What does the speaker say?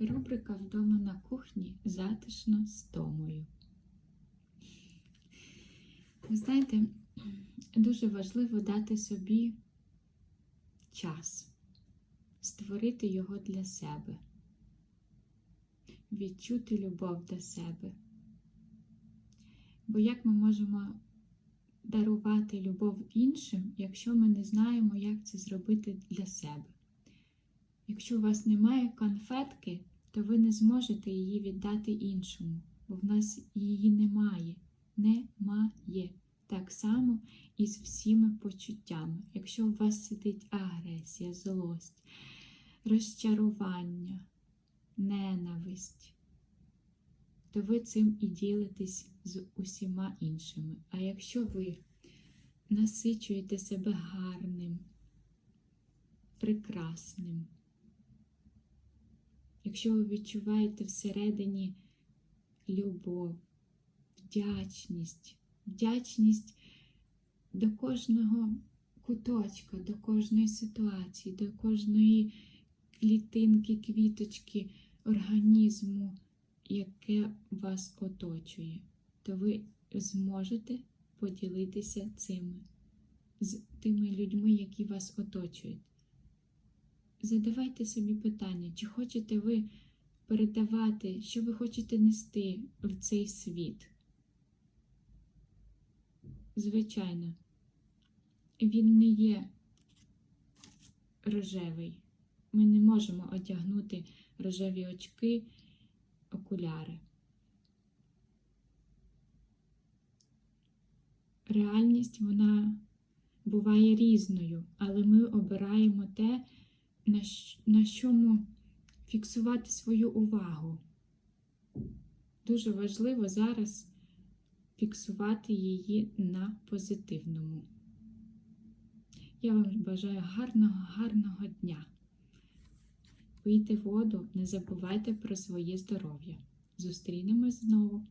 Рубрика вдома на кухні затишно з Томою. Ви знаєте, дуже важливо дати собі час, створити його для себе, відчути любов до себе. Бо як ми можемо дарувати любов іншим, якщо ми не знаємо, як це зробити для себе? Якщо у вас немає конфетки, то ви не зможете її віддати іншому, бо в нас її немає. Немає. Так само і з всіми почуттями. Якщо у вас сидить агресія, злость, розчарування, ненависть, то ви цим і ділитесь з усіма іншими. А якщо ви насичуєте себе гарним, прекрасним, якщо ви відчуваєте всередині любов, вдячність, вдячність до кожного куточка, до кожної ситуації, до кожної клітинки, квіточки організму, яке вас оточує, то ви зможете поділитися цими з тими людьми, які вас оточують. Задавайте собі питання, чи хочете ви передавати, що ви хочете нести в цей світ. Звичайно, він не є рожевий. Ми не можемо одягнути рожеві очки, окуляри. Реальність вона буває різною, але ми обираємо те, на чому фіксувати свою увагу. Дуже важливо зараз фіксувати її на позитивному. Я вам бажаю гарного, гарного дня. Пийте воду, не забувайте про своє здоров'я. Зустрінемось знову.